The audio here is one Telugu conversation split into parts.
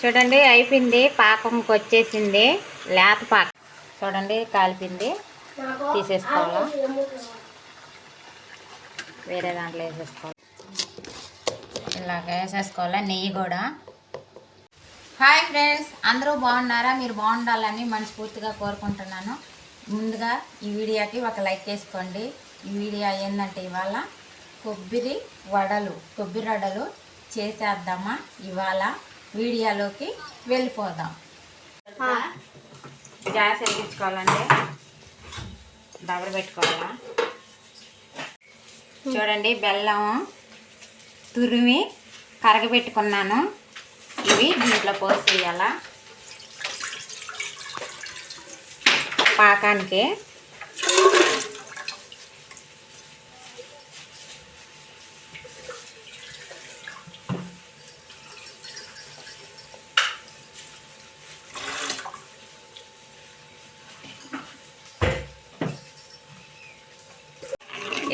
చూడండి అయిపోయింది. పాకంకి వచ్చేసింది. లేత పాకం. చూడండి కాలిపింది తీసేసుకోవాలా? వేరే దాంట్లో వేసేసుకోవాలి? ఇలాగ వేసేసుకోవాలా? నెయ్యి కూడా. హాయ్ ఫ్రెండ్స్ అందరూ బాగున్నారా? మీరు బాగుండాలని మనస్ఫూర్తిగా కోరుకుంటున్నాను. ముందుగా ఈ వీడియోకి ఒక లైక్ వేసుకోండి. ఈ వీడియో ఏంటంటే ఇవాళ కొబ్బరి వడలు కొబ్బరి వడలు చేసేద్దామా? ఇవాళ వీడియోలోకి వెళ్ళిపోదాం. గ్యాస్ వెలిగించుకోవాలండి దబర పెట్టుకోవాలా? చూడండి బెల్లం తురిమి కరగబెట్టుకున్నాను. ఇవి దీంట్లో పోసేయాల? పాకానికి.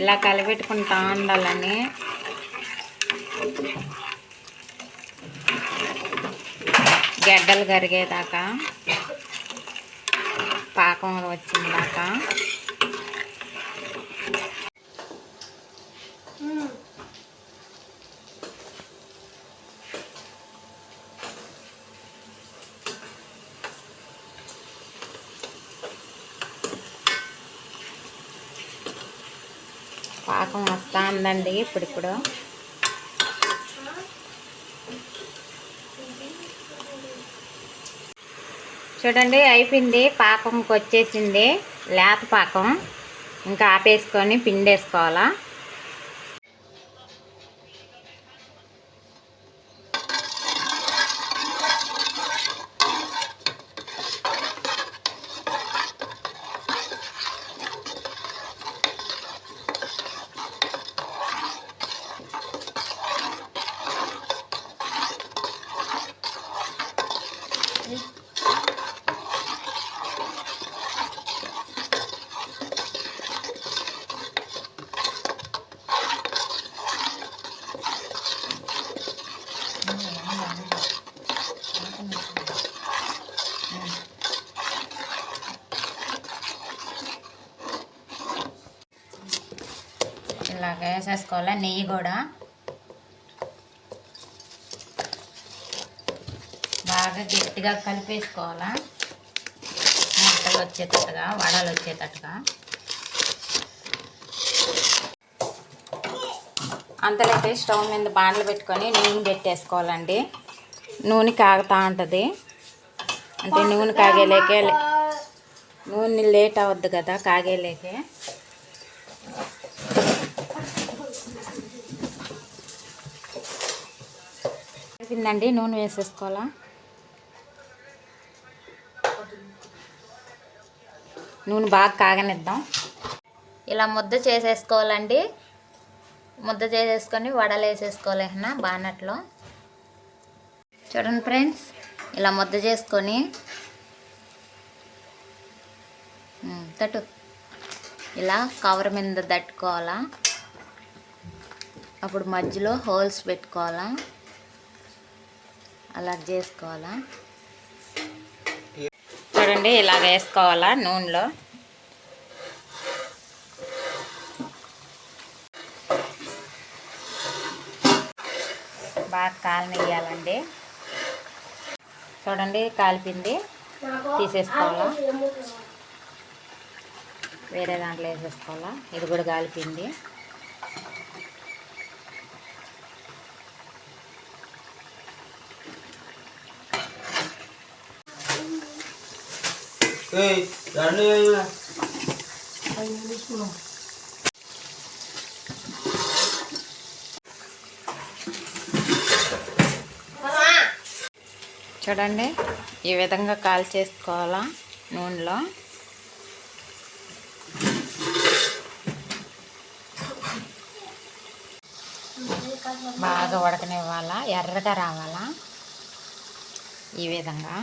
ఇలా కలిపెట్టుకుంటా ఉండాలని. గడ్డలు కరిగేదాకా పాకం వచ్చిందాకా. పాకం వస్తూ ఉందండి ఇప్పుడిప్పుడు చూడండి అయిపోయింది పాకంకి వచ్చేసింది లేత పాకం. ఇంకా ఆపేసుకొని పిండేసుకోవాలా. ఇలాగ వేసేసుకోవాలి నెయ్యి కూడా. బాగా గట్టిగా కలిపేసుకోవాలా. ముట్టలు వచ్చేటట్టుగా వడలు వచ్చేటట్టుగా. అంతలైతే స్టవ్ మీద బాండ్లు పెట్టుకొని నూనె పెట్టేసుకోవాలండి. నూనె కాగుతూ ఉంటుంది. అంటే నూనె కాగేలేకే నూనె లేట్ అవ్వద్దు కదా కాగేలేకే. అయిపోయిందండి నూనె వేసేసుకోవాలా? నూనె బాగా కాగనిద్దాం. ఇలా ముద్ద చేసేసుకోవాలండి. ముద్ద చేసేసుకొని వడలు వేసేసుకోవాలి బానట్లో చూడండి ఫ్రెండ్స్ ఇలా ముద్ద చేసుకొని. తట్టు. ఇలా కవర్ మీద తట్టుకోవాలా? అప్పుడు మధ్యలో హోల్స్ పెట్టుకోవాలా? అలా చేసుకోవాలా? చూడండి ఇలా వేసుకోవాలా నూనెలో. బాగా కాలనియ్యాలండి చూడండి కాలిపింది. తీసేసుకోవాలా? వేరే దాంట్లో వేసేసుకోవాలా? ఇది కూడా కాలిపింది. చూడండి ఈ విధంగా కాల్ చేసుకోవాలా నూనెలో? బాగా ఉడకనివ్వాలా? ఎర్రగా రావాలా? ఈ విధంగా.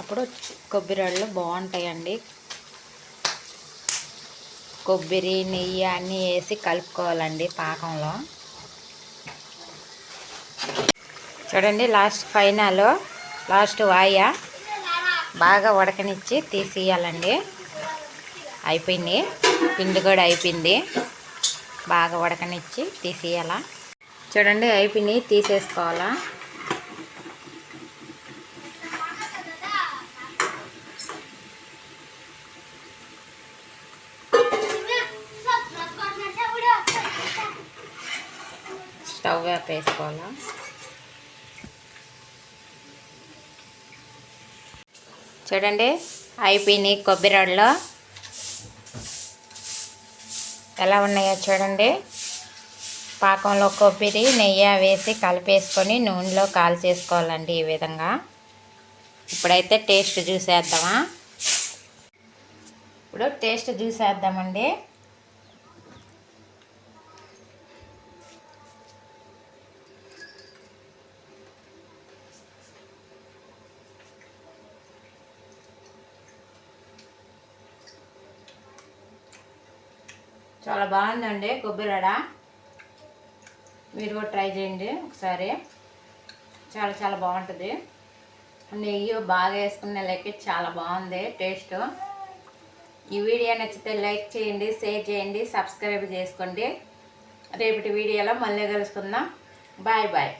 అప్పుడు కొబ్బరి వాళ్ళు బాగుంటాయండి. కొబ్బరి నెయ్యి అన్నీ వేసి కలుపుకోవాలండి పాకంలో. చూడండి లాస్ట్ ఫైనల్ లాస్ట్ వాయ బాగా ఉడకనిచ్చి తీసేయాలండి. అయిపోయింది. పిండి కూడా అయిపోయింది. బాగా ఉడకనిచ్చి తీసేయాల. చూడండి అయిపోయింది తీసేసుకోవాలా. స్టవ్ వేసుకోవాలా? చూడండి అయిపోయినాయి కొబ్బరిలో ఎలా ఉన్నాయో చూడండి. పాకంలో కొబ్బరి నెయ్యి వేసి కలిపేసుకొని నూనెలో కాల్ చేసుకోవాలండి ఈ విధంగా. ఇప్పుడైతే టేస్ట్ చూసేద్దామా? ఇప్పుడు టేస్ట్ చూసేద్దామండి. చాలా బాగుందండి కొబ్బరి అడ మీరు కూడా ట్రై చేయండి ఒకసారి. చాలా చాలా బాగుంటుంది. నెయ్యి బాగా వేసుకున్న లెక్క చాలా బాగుంది టేస్ట్. ఈ వీడియో నచ్చితే లైక్ చేయండి షేర్ చేయండి సబ్స్క్రైబ్ చేసుకోండి. రేపటి వీడియోలో మళ్ళీ కలుసుకుందాం. Bye bye.